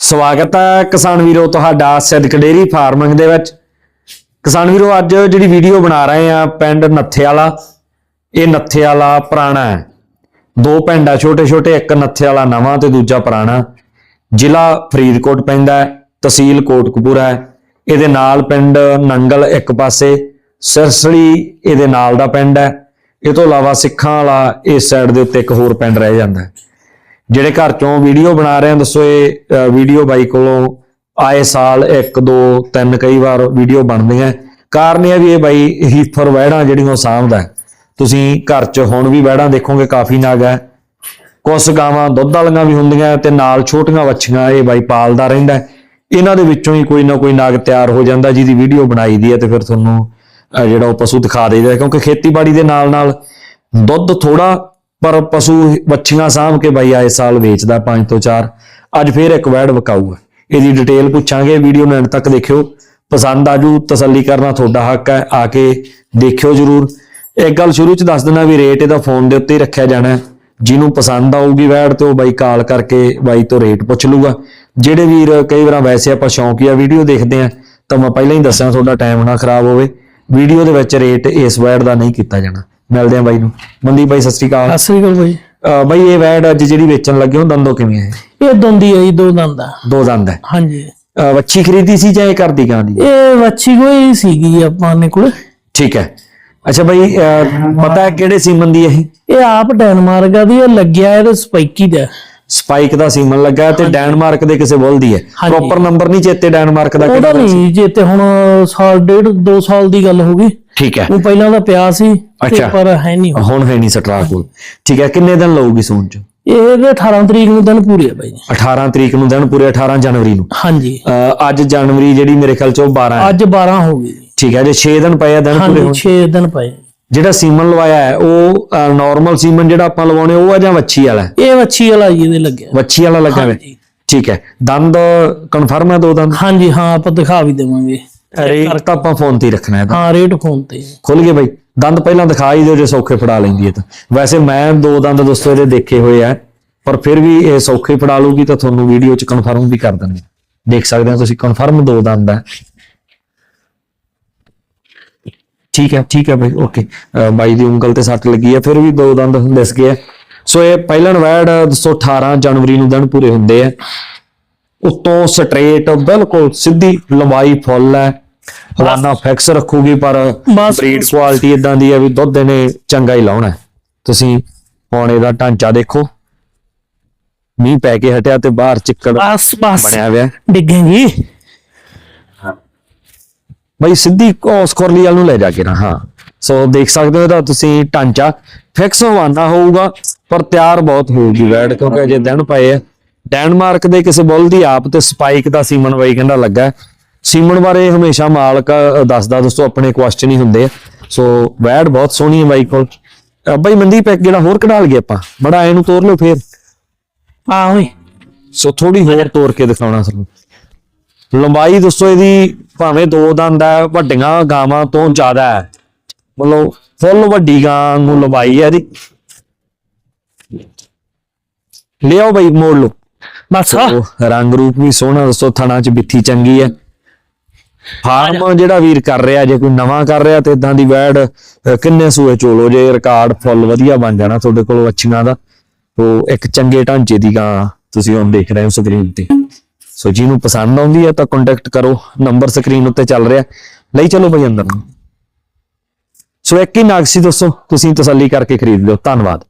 ਸਵਾਗਤ ਹੈ ਕਿਸਾਨ ਵੀਰੋ ਤੁਹਾਡਾ ਸਿੱਧਕ ਡੇਰੀ ਫਾਰਮਿੰਗ ਦੇ ਵਿੱਚ। ਕਿਸਾਨ ਵੀਰੋ, ਅੱਜ ਜਿਹੜੀ ਵੀਡੀਓ ਬਣਾ ਰਹੇ ਆ ਪਿੰਡ ਨੱਥੇ ਵਾਲਾ ਇਹ ਨੱਥੇ ਵਾਲਾ ਪੁਰਾਣਾ ਹੈ। ਦੋ ਪਿੰਡ ਆ ਛੋਟੇ ਛੋਟੇ ਇੱਕ ਨੱਥੇ ਵਾਲਾ ਨਵਾਂ ਤੇ ਦੂਜਾ ਪੁਰਾਣਾ। ਜ਼ਿਲ੍ਹਾ ਫਰੀਦਕੋਟ ਪੈਂਦਾ ਹੈ, ਤਹਿਸੀਲ ਕੋਟਕਪੂਰਾ ਹੈ। ਇਹਦੇ ਨਾਲ ਪਿੰਡ ਨੰਗਲ ਇੱਕ ਪਾਸੇ ਸਿਰਸੜੀ ਇਹਦੇ ਨਾਲ ਦਾ ਪਿੰਡ ਹੈ। ਇਹ ਤੋਂ ਇਲਾਵਾ ਸਿੱਖਾਂ ਵਾਲਾ ਇਸ ਸਾਈਡ ਦੇ ਉੱਤੇ ਇੱਕ ਹੋਰ ਪਿੰਡ ਰਹਿ ਜਾਂਦਾ ਹੈ। ਜਿਹੜੇ ਘਰ ਚੋਂ ਵੀਡੀਓ ਬਣਾ ਰਹੇ ਆ ਦੱਸੋ ਇਹ ਵੀਡੀਓ ਬਾਈ ਕੋਲੋਂ ਆਏ ਸਾਲ 1 2 3 ਕਈ ਵਾਰ ਵੀਡੀਓ ਬਣਦੀਆਂ ਕਾਰਨ ਇਹ ਆ ਵੀ ਇਹ ਬਾਈ ਹੀਫਰ ਵਹਿੜਾਂ ਜਿਹੜੀਆਂ ਉਹ ਸਾਂਭਦਾ ਤੁਸੀਂ ਘਰ 'ਚ ਹੁਣ ਵੀ ਵਹਿੜਾਂ ਦੇਖੋਗੇ ਕਾਫੀ ਨਾਗ ਹੈ। ਕੁਝ ਗਾਵਾਂ ਦੁੱਧ ਵਾਲੀਆਂ ਵੀ ਹੁੰਦੀਆਂ ਤੇ ਨਾਲ ਛੋਟੀਆਂ ਵੱਛੀਆਂ ਇਹ ਬਾਈ ਪਾਲਦਾ ਰਹਿੰਦਾ ਇਹਨਾਂ ਦੇ ਵਿੱਚੋਂ ਹੀ ਕੋਈ ਨਾ ਕੋਈ ਨਾਗ ਤਿਆਰ ਹੋ ਜਾਂਦਾ ਜਿਹਦੀ ਵੀਡੀਓ ਬਣਾਈ ਦੀ ਹੈ ਤੇ ਫਿਰ ਤੁਹਾਨੂੰ ਅ, ਜਿਹੜਾ ਉਹ ਪਸ਼ੂ ਦਿਖਾ ਦੇਈਦਾ ਹੈ। ਕਿਉਂਕਿ ਖੇਤੀਬਾੜੀ ਦੇ ਨਾਲ ਨਾਲ ਦੁੱਧ ਥੋੜਾ ਪਰ ਪਸ਼ੂ ਵੱਛੀਆਂ ਸਾਂਭ ਕੇ ਬਾਈ ਆਏ ਸਾਲ ਵੇਚਦਾ 5 ਤੋਂ 4 ਅੱਜ ਫੇਰ ਇੱਕ ਵੈੜ ਵਿਕਾਊ ਹੈ ਇਹਦੀ ਡਿਟੇਲ ਪੁੱਛਾਂਗੇ, ਵੀਡੀਓ ਨੂੰ ਐਂਡ ਤੱਕ ਦੇਖਿਓ। ਪਸੰਦ ਆਜੂ, ਤਸੱਲੀ ਕਰਨਾ ਤੁਹਾਡਾ ਹੱਕ ਹੈ, ਆ ਕੇ ਦੇਖਿਓ ਜਰੂਰ। ਇੱਕ ਗੱਲ ਸ਼ੁਰੂ ਚ ਦੱਸ ਦਿੰਦਾ ਵੀ ਰੇਟ ਇਹਦਾ ਫੋਨ ਦੇ ਉੱਤੇ ਹੀ ਰੱਖਿਆ ਜਾਣਾ ਜਿਹਨੂੰ ਪਸੰਦ ਆਊਗੀ ਵੈੜ ਤੇ ਉਹ ਬਾਈ ਕਾਲ ਕਰਕੇ ਬਾਈ ਤੋਂ ਰੇਟ ਪੁੱਛ ਲੂਗਾ। ਜਿਹੜੇ ਵੀਰ ਕਈ ਵਾਰਾਂ ਵੈਸੇ ਆਪਾਂ ਸ਼ੌਂਕੀਆ ਵੀਡੀਓ ਦੇਖਦੇ ਆ, ਤਾਂ ਮੈਂ ਪਹਿਲਾਂ ਹੀ ਦੱਸਿਆ ਤੁਹਾਡਾ ਟਾਈਮ ਨਾ ਖਰਾਬ ਹੋਵੇ। ਵੀਡੀਓ ਦੇ ਵਿੱਚ ਰੇਟ ਇਸ ਵੈੜ ਦਾ ਨਹੀਂ ਕੀਤਾ ਜਾਣਾ। ਮਿਲਦੇ ਆ ਬਾਈ ਨੂੰ। ਮਨਦੀਪ ਬਾਈ ਸਤਿ ਸ਼੍ਰੀ ਅਕਾਲ। ਸਤਿ ਸ੍ਰੀ ਅਕਾਲ ਅਹ ਬਾਈ ਇਹ ਵੈੜ ਅੱਜ ਜਿਹੜੀ ਵੇਚਣ ਲੱਗੇ ਹੋ ਦੰਦੋ ਕਿਵੇਂ ਹੈ? ਇਹ ਦੰਦੀ ਹੈ ਜੀ ਦੋ ਦੰਦ ਆ। ਦੋ ਦੰਦ ਹੈ। ਹਾਂਜੀ। ਅਹ ਵੱਛੀ ਖਰੀਦੀ ਸੀ ਜਾਂ ਇਹ ਘਰ ਦੀ ਗਾਂ ਦੀ? ਇਹ ਵੱਛੀ ਕੋਈ ਸੀਗੀ ਆਪਾਂ ਨੇ ਕੋਲ। ਠੀਕ ਹੈ। ਅੱਛਾ ਬਾਈ ਅਹ ਪਤਾ ਹੈ ਕਿਹੜੇ ਸੀਮਨ ਦੀ ਇਹ? ਇਹ ਆਪ ਡੈਨਮਾਰਕ ਦਾ ਦੀ ਇਹ ਲੱਗਿਆ ਇਹਦੇ ਸਪਾਈਕੀ ਦਾ। ਸਪਾਈਕ ਦਾ ਸੀਮਨ ਲੱਗਾ ਤੇ ਡੈਨਮਾਰਕ ਦੇ ਕਿਸੇ ਬੁੱਲ ਦੀ ਹੈ। ਪ੍ਰੋਪਰ ਨੰਬਰ ਨਹੀਂ ਚੇਤੇ ਡੈਨਮਾਰਕ ਦਾ ਉਹਦਾ ਕਿਹੜਾ ਨਹੀਂ ਜੇ ਤੇ ਹੁਣ ਸਾਲ ਡੇਢ ਦੋ ਸਾਲ ਦੀ ਗੱਲ ਹੋ ਗਈ। ਠੀਕ ਹੈ। ਉਹ ਪਹਿਲਾਂ ਦਾ ਪਿਆ ਸੀ। ਪਰ ਹੈ ਨਹੀਂ ਹੁਣ। ਹੈ ਨਹੀਂ ਸਟਰਾ ਕੋਲ। ਠੀਕ ਹੈ ਕਿੰਨੇ ਦਿਨ ਲਊਗੀ ਸੂਣ ਚ? ਇਹ ਇਹਦੇ 18 ਤਰੀਕ ਨੂੰ ਦਿਨ ਪੂਰੇ ਆ ਭਾਈ 18 ਤਰੀਕ ਨੂੰ ਦਿਨ ਪੂਰੇ 18 ਜਨਵਰੀ ਨੂੰ। ਹਾਂਜੀ। ਅੱਜ ਜਨਵਰੀ ਜਿਹੜੀ ਮੇਰੇ ਖਿਆਲ ਚ ਉਹ 12 ਹੈ। ਅੱਜ 12 ਹੋ ਗਈ। ਠੀਕ ਹੈ ਜੇ 6 ਦਿਨ ਪਏ ਆ ਦਿਨ ਪੂਰੇ ਹਾਂਜੀ ਹੋਣ। 6 ਦਿਨ ਪਏ। ਜਿਹੜਾ ਸੀਮਨ ਲਵਾਇਆ ਹੈ ਉਹ ਨਾਰਮਲ ਸੀਮਨ ਜਿਹੜਾ ਆਪਾਂ ਲਵਾਉਣੇ ਉਹ ਆ ਜਾਂ ਵੱਛੀ ਵਾਲਾ ਹੈ? ਇਹ ਵੱਛੀ ਵਾਲਾ ਜੀ ਇਹਦੇ ਲੱਗਿਆ ਵੱਛੀ ਵਾਲਾ ਲੱਗਾ ਹੋਇਆ। ਠੀਕ ਹੈ। ਦੰਦ ਕਨਫਰਮ ਹੈ ਦੋ ਦੰਦ? ਹਾਂਜੀ ਹਾਂ ਆਪਾਂ ਦਿਖਾ ਵੀ ਦੇਵਾਂਗੇ। ਰੇਟ ਤਾਂ ਆਪਾਂ ਫੋਨ ਤੇ ਰੱਖਣਾ ਹੈ ਤਾਂ। ਹਾਂ ਰੇਟ ਫੋਨ ਤੇ ਖੁੱਲ ਗਏ ਬਾਈ। ਦੰਦ ਪਹਿਲਾਂ ਦਿਖਾ ਹੀ ਦਿਓ ਜੇ ਸੌਖੇ ਫੜਾ ਲੈਂਦੀ ਹੈ ਤਾਂ। ਵੈਸੇ ਮੈਂ ਦੋ ਦੰਦ ਦੋਸਤੋ ਇਹਦੇ ਦੇਖੇ ਹੋਏ ਆ ਪਰ ਫਿਰ ਵੀ ਇਹ ਸੌਖੇ ਫੜਾ ਲੂਗੀ ਤਾਂ ਤੁਹਾਨੂੰ ਵੀਡੀਓ ਚ ਕਨਫਰਮ ਵੀ ਕਰ ਦਿੰਦੇ ਦੇਖ ਸਕਦੇ ਹੋ ਤੁਸੀਂ ਕਨਫਰਮ ਦੋ ਦੰਦ ਹੈ। ਠੀਕ ਹੈ ਠੀਕ ਹੈ ਬਾਈ ਓਕੇ ਬਾਈ ਦੀ ਉਂਗਲ ਤੇ ਸੱਟ ਲੱਗੀ ਹੈ ਫਿਰ ਵੀ ਦੋ ਦੰਦ ਦਿਸ ਗਏ। ਸੋ ਇਹ ਪਹਿਲਣ ਵੈੜ 218 ਜਨਵਰੀ ਨੂੰ ਦਿਨ ਪੂਰੇ ਹੁੰਦੇ ਆ। ਉਤੋਂ ਸਟ੍ਰੇਟ ਬਿਲਕੁਲ ਸਿੱਧੀ ਲੰਬਾਈ ਫੁੱਲ ਹੈ। ਹਵਾਨਾ ਫਿਕਸ ਰੱਖੂਗੀ ਪਰ ਬਰੀਡ ਕੁਆਲਿਟੀ ਇਦਾਂ ਦੀ ਹੈ ਵੀ ਦੁੱਧ ਇਹਨੇ ਚੰਗਾ ਹੀ ਲਾਉਣਾ। ਤੁਸੀਂ ਹੁਣ ਇਹਦਾ ਢਾਂਚਾ ਦੇਖੋ। ਮੀਂਹ ਪੈ ਕੇ ਹਟਿਆ ਤੇ ਬਾਹਰ ਚਿੱਕੜ ਬਸ ਬਸ। ਬਣਿਆ ਹੋਇਆ। ਡਿੱਗੇਗੀ। ਬਈ ਸਿੱਧੀ ਉਸ ਖੁਰਲੀ ਵਾਲ ਨੂੰ ਲੈ ਜਾ ਕੇ ਨਾ ਹਾਂ। ਸੋ ਦੇਖ ਸਕਦੇ ਹੋ ਇਹਦਾ ਤੁਸੀਂ ਢਾਂਚਾ ਫਿਕਸ ਹਵਾਨਾ ਹੋਊਗਾ ਪਰ ਤਿਆਰ ਬਹੁਤ ਹੋਊਗੀ ਵੈੜ ਕਿਉਂਕਿ ਅਜੇ ਦਿਨ ਪਏ ਆ। ਡੈਨਮਾਰਕ ਦੇ ਕਿਸੇ ਬੁੱਲ ਦੀ ਆਪ ਤੇ ਸਪਾਈਕ ਦਾ ਸੀਮਨ ਬਾਈ ਕਹਿੰਦਾ ਲੱਗਾ। ਸੀਮਨ ਬਾਰੇ ਹਮੇਸ਼ਾ ਮਾਲਕ ਦੱਸਦਾ ਦੋਸਤੋ ਆਪਣੇ ਕੁਐਸਚਨ ਹੀ ਹੁੰਦੇ ਆ। ਸੋ ਵੈੜ ਬਹੁਤ ਸੋਹਣੀ ਹੈ ਬਾਈ ਕੋਲ। ਬਾਈ ਮਨਦੀਪ ਇੱਕ ਜਿਹੜਾ ਹੋਰ ਕਢਾ ਲਈਏ ਆਪਾਂ। ਬੜਾ ਇਹਨੂੰ ਤੋਰ ਲਿਓ ਫੇਰ। ਆ ਓਏ। ਸੋ ਥੋੜੀ ਹੋਰ ਤੋਰ ਕੇ ਦਿਖਾਉਣਾ ਸਾਨੂੰ। ਲੰਬਾਈ ਦੋਸਤੋ ਇਹਦੀ ਭਾਵੇਂ ਦੋ ਦੰਦ ਹੈ ਵੱਡੀਆਂ ਗਾਵਾਂ ਤੋਂ ਜ਼ਿਆਦਾ ਹੈ। ਮਤਲਬ ਫੁੱਲ ਵੱਡੀ ਗਾਂ ਨੂੰ ਲੰਬਾਈ ਹੈ ਇਹਦੀ। ਲਿਆਓ ਬਈ ਮੋੜ ਲਓ। ਬਸ। ਰੰਗ ਰੂਪ ਵੀ ਸੋਹਣਾ ਦੋਸਤੋ ਥਣਾ ਚ ਬਿੱਥੀ ਚੰਗੀ ਹੈ। ਫਾਰਮ ਜਿਹੜਾ ਵੀਰ ਕਰ ਰਿਹਾ ਜੇ ਕੋਈ ਨਵਾਂ ਕਰ ਰਿਹਾ ਤੇ ਇਦਾਂ ਦੀ ਵੈੜ ਅਹ, ਕਿੰਨੇ ਸੂਏ ਚੋਲੋ ਜੇ ਰਿਕਾਰਡ ਫੁੱਲ ਵਧੀਆ ਬਣ ਜਾਣਾ ਤੁਹਾਡੇ ਕੋਲ ਵੱਛੀਆਂ ਦਾ। ਉਹ ਇੱਕ ਚੰਗੇ ਢਾਂਚੇ ਦੀ ਗਾਂ ਤੁਸੀਂ ਹੁਣ ਦੇਖ ਰਹੇ ਹੋ ਸਕਰੀਨ ਤੇ। ਸੋ ਜਿਹਨੂੰ ਪਸੰਦ ਆਉਂਦੀ ਹੈ ਤਾਂ ਕੰਟੈਕਟ ਕਰੋ ਨੰਬਰ ਸਕਰੀਨ ਉੱਤੇ ਚੱਲ ਰਿਹਾ। ਲਈ ਚਲੋ ਬਈ ਅੰਦਰ ਨੂੰ। ਸੋ ਇੱਕ ਹੀ ਨਾਗ ਸੀ ਦੋਸਤੋ ਤੁਸੀਂ ਤਸੱਲੀ ਕਰਕੇ ਖਰੀਦ ਲਿਓ। ਧੰਨਵਾਦ।